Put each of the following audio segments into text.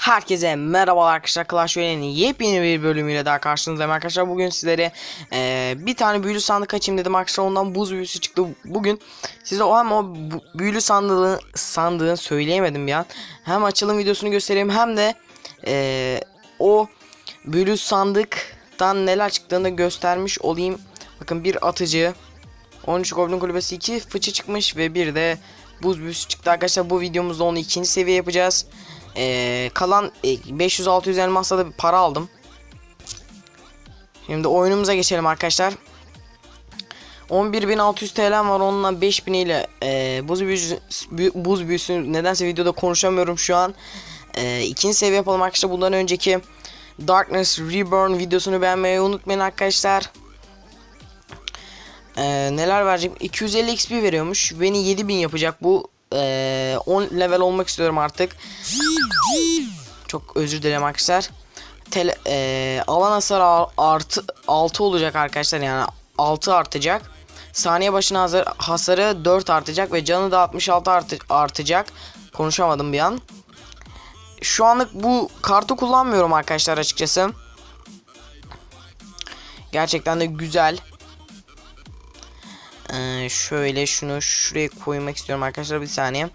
Herkese merhaba arkadaşlar. Clash Royale'nin yepyeni bir bölümüyle daha karşınızdayım arkadaşlar. Bugün sizlere eee, bir tane büyülü sandık açayım dedim. Arkadaşlar ondan buz büyüsü çıktı. Bugün size o hem o büyülü sandığı sandığın söyleyemedim bir an hem açılım videosunu göstereyim hem de eee, o büyülü sandıktan neler çıktığını göstermiş olayım. Bakın bir atıcı 13 Goblin Kulübesi 2 fıçı çıkmış ve bir de buz büyüsü çıktı. Arkadaşlar bu videomuzda onu ikinci seviye yapacağız ee, kalan e, 500-600 elmasla da bir para aldım. Şimdi oyunumuza geçelim arkadaşlar. 11.600 TL'm var onunla 5000 ile e, buz büyüsü, bü- buz büyüsü nedense videoda konuşamıyorum şu an. E, ikinci seviye yapalım arkadaşlar. Bundan önceki Darkness Reborn videosunu beğenmeyi unutmayın arkadaşlar. E, neler verecek? 250 XP veriyormuş. Beni 7000 yapacak bu. E, 10 level olmak istiyorum artık. Çok özür dilerim arkadaşlar. Tele, eee, alan hasarı ar- artı 6 olacak arkadaşlar yani 6 artacak. Saniye başına hazır, hasarı 4 artacak ve canı da 66 artı, artacak. Konuşamadım bir an. Şu anlık bu kartı kullanmıyorum arkadaşlar açıkçası. Gerçekten de güzel. Ee, şöyle şunu şuraya koymak istiyorum arkadaşlar bir saniye.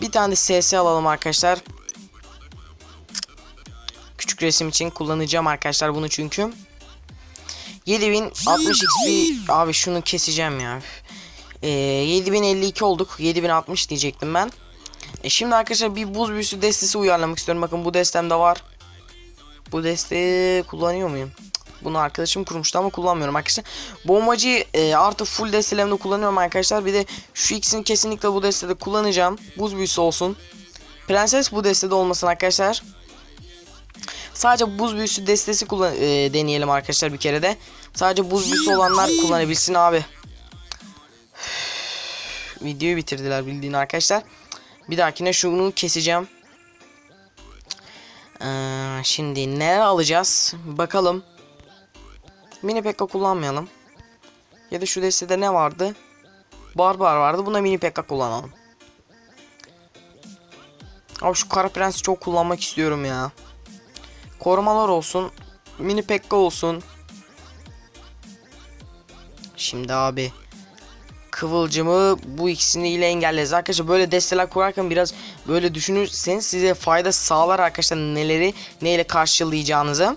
Bir tane de SS alalım arkadaşlar. Küçük resim için kullanacağım arkadaşlar bunu çünkü. 7060 XP abi şunu keseceğim ya. Ee, 7052 olduk. 7060 diyecektim ben. E şimdi arkadaşlar bir buz büyüsü destesi uyarlamak istiyorum. Bakın bu destemde var. Bu desteği kullanıyor muyum? Bunu arkadaşım kurmuştu ama kullanmıyorum arkadaşlar. Bombacı e, artı full destelerimde kullanıyorum arkadaşlar. Bir de şu ikisini kesinlikle bu destede kullanacağım. Buz büyüsü olsun. Prenses bu destede olmasın arkadaşlar. Sadece buz büyüsü destesi kullan e, deneyelim arkadaşlar bir kere de. Sadece buz büyüsü olanlar kullanabilsin abi. Videoyu bitirdiler bildiğin arkadaşlar. Bir dahakine şunu keseceğim. Ee, şimdi neler alacağız? Bakalım. Mini pekka kullanmayalım. Ya da şu destede ne vardı? Barbar vardı. Buna mini pekka kullanalım. Abi şu kara prensi çok kullanmak istiyorum ya. Korumalar olsun. Mini pekka olsun. Şimdi abi. Kıvılcımı bu ikisini ile engelleriz. Arkadaşlar böyle desteler kurarken biraz böyle düşünürseniz size fayda sağlar arkadaşlar neleri neyle karşılayacağınızı.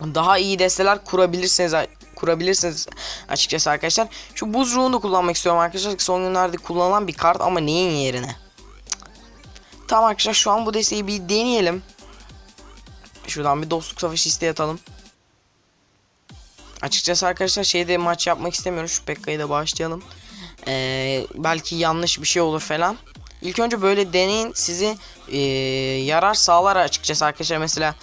Daha iyi desteler kurabilirsiniz kurabilirsiniz açıkçası arkadaşlar. Şu buz ruhunu kullanmak istiyorum arkadaşlar. Son günlerde kullanılan bir kart ama neyin yerine? Tamam arkadaşlar şu an bu desteği bir deneyelim. Şuradan bir dostluk savaşı isteği atalım. Açıkçası arkadaşlar şeyde maç yapmak istemiyorum. Şu Pekka'yı da bağışlayalım. Ee, belki yanlış bir şey olur falan. İlk önce böyle deneyin sizi ee, yarar sağlar açıkçası arkadaşlar. Mesela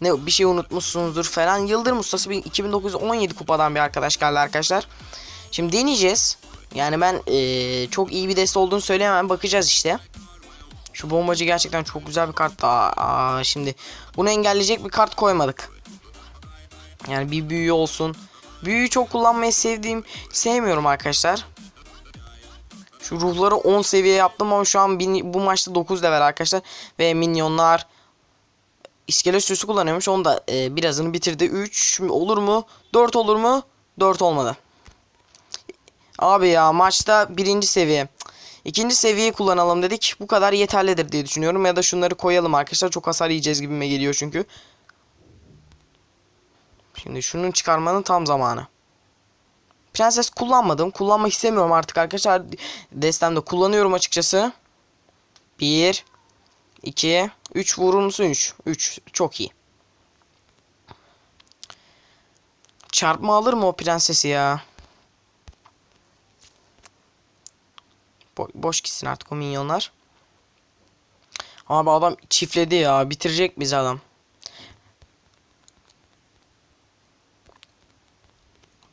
ne bir şey unutmuşsunuzdur falan. Yıldırım ustası bir 2917 kupadan bir arkadaş geldi arkadaşlar. Şimdi deneyeceğiz. Yani ben ee, çok iyi bir deste olduğunu söyleyemem. Bakacağız işte. Şu bombacı gerçekten çok güzel bir kart. Aa, aa, şimdi bunu engelleyecek bir kart koymadık. Yani bir büyü olsun. Büyüyü çok kullanmayı sevdiğim, sevmiyorum arkadaşlar. Şu ruhları 10 seviye yaptım ama şu an bin- bu maçta 9 level arkadaşlar. Ve minyonlar iskelet sürüsü kullanıyormuş. Onu da e, birazını bitirdi. 3 olur mu? 4 olur mu? 4 olmadı. Abi ya maçta birinci seviye. İkinci seviyeyi kullanalım dedik. Bu kadar yeterlidir diye düşünüyorum. Ya da şunları koyalım arkadaşlar. Çok hasar yiyeceğiz gibime geliyor çünkü. Şimdi şunun çıkarmanın tam zamanı. Prenses kullanmadım. Kullanmak istemiyorum artık arkadaşlar. Destemde kullanıyorum açıkçası. 1 2 3 vurur musun? 3. 3 çok iyi. Çarpma alır mı o prensesi ya? Bo boş gitsin artık o minyonlar. Abi adam çiftledi ya. Bitirecek bizi adam.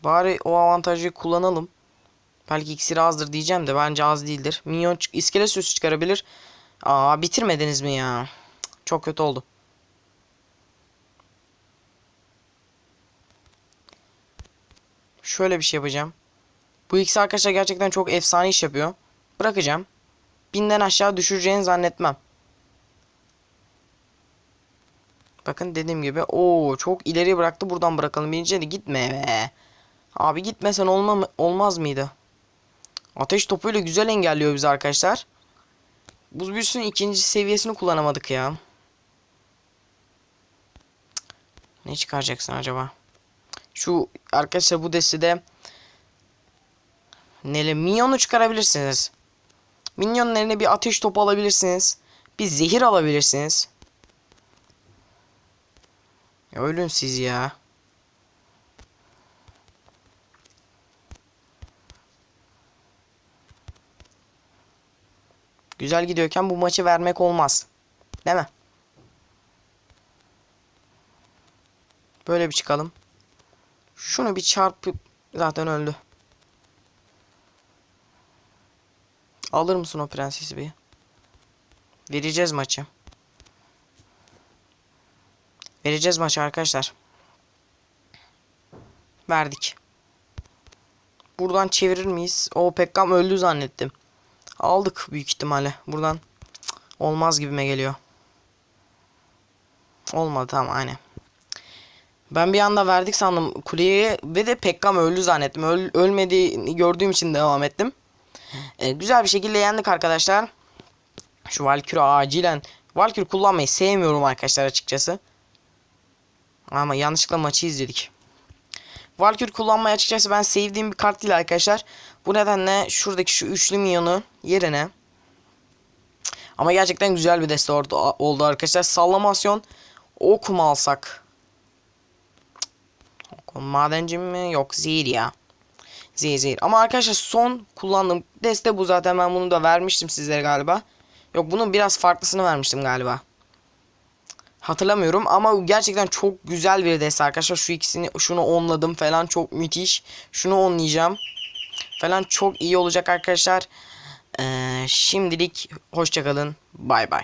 Bari o avantajı kullanalım. Belki iksiri azdır diyeceğim de bence az değildir. Minyon çık iskelet süsü çıkarabilir. Aa bitirmediniz mi ya? Çok kötü oldu. Şöyle bir şey yapacağım. Bu ikisi arkadaşlar gerçekten çok efsane iş yapıyor. Bırakacağım. Binden aşağı düşüreceğini zannetmem. Bakın dediğim gibi. Oo çok ileri bıraktı. Buradan bırakalım. Birinci de gitme be. Abi gitmesen olma, olmaz mıydı? Ateş topuyla güzel engelliyor bizi arkadaşlar. Buz büyüsünün ikinci seviyesini kullanamadık ya. Ne çıkaracaksın acaba? Şu arkadaşlar bu destede Nele minyonu çıkarabilirsiniz. Minyonun eline bir ateş topu alabilirsiniz. Bir zehir alabilirsiniz. Ya ölün siz ya. Güzel gidiyorken bu maçı vermek olmaz. Değil mi? Böyle bir çıkalım. Şunu bir çarpıp zaten öldü. Alır mısın o prensesi bir? Vereceğiz maçı. Vereceğiz maçı arkadaşlar. Verdik. Buradan çevirir miyiz? O Pekkam öldü zannettim. Aldık büyük ihtimalle. Buradan olmaz gibime geliyor. Olmadı tamam aynen. Ben bir anda verdik sandım kuleye ve de Pekkam öldü zannettim. Öl ölmediğini gördüğüm için devam ettim. Ee, güzel bir şekilde yendik arkadaşlar. Şu Valkyrie acilen. Valkyrie kullanmayı sevmiyorum arkadaşlar açıkçası. Ama yanlışlıkla maçı izledik. Valkyrie kullanmayı açıkçası ben sevdiğim bir kart değil arkadaşlar. Bu nedenle şuradaki şu üçlü minyonu yerine ama gerçekten güzel bir deste oldu, arkadaşlar. Sallamasyon ok mu alsak? Madenci mi? Yok zehir ya. Zehir zehir. Ama arkadaşlar son kullandığım deste bu zaten ben bunu da vermiştim sizlere galiba. Yok bunun biraz farklısını vermiştim galiba. Hatırlamıyorum ama gerçekten çok güzel bir deste arkadaşlar. Şu ikisini şunu onladım falan çok müthiş. Şunu onlayacağım. Falan çok iyi olacak arkadaşlar. Ee, şimdilik hoşçakalın. Bay bay.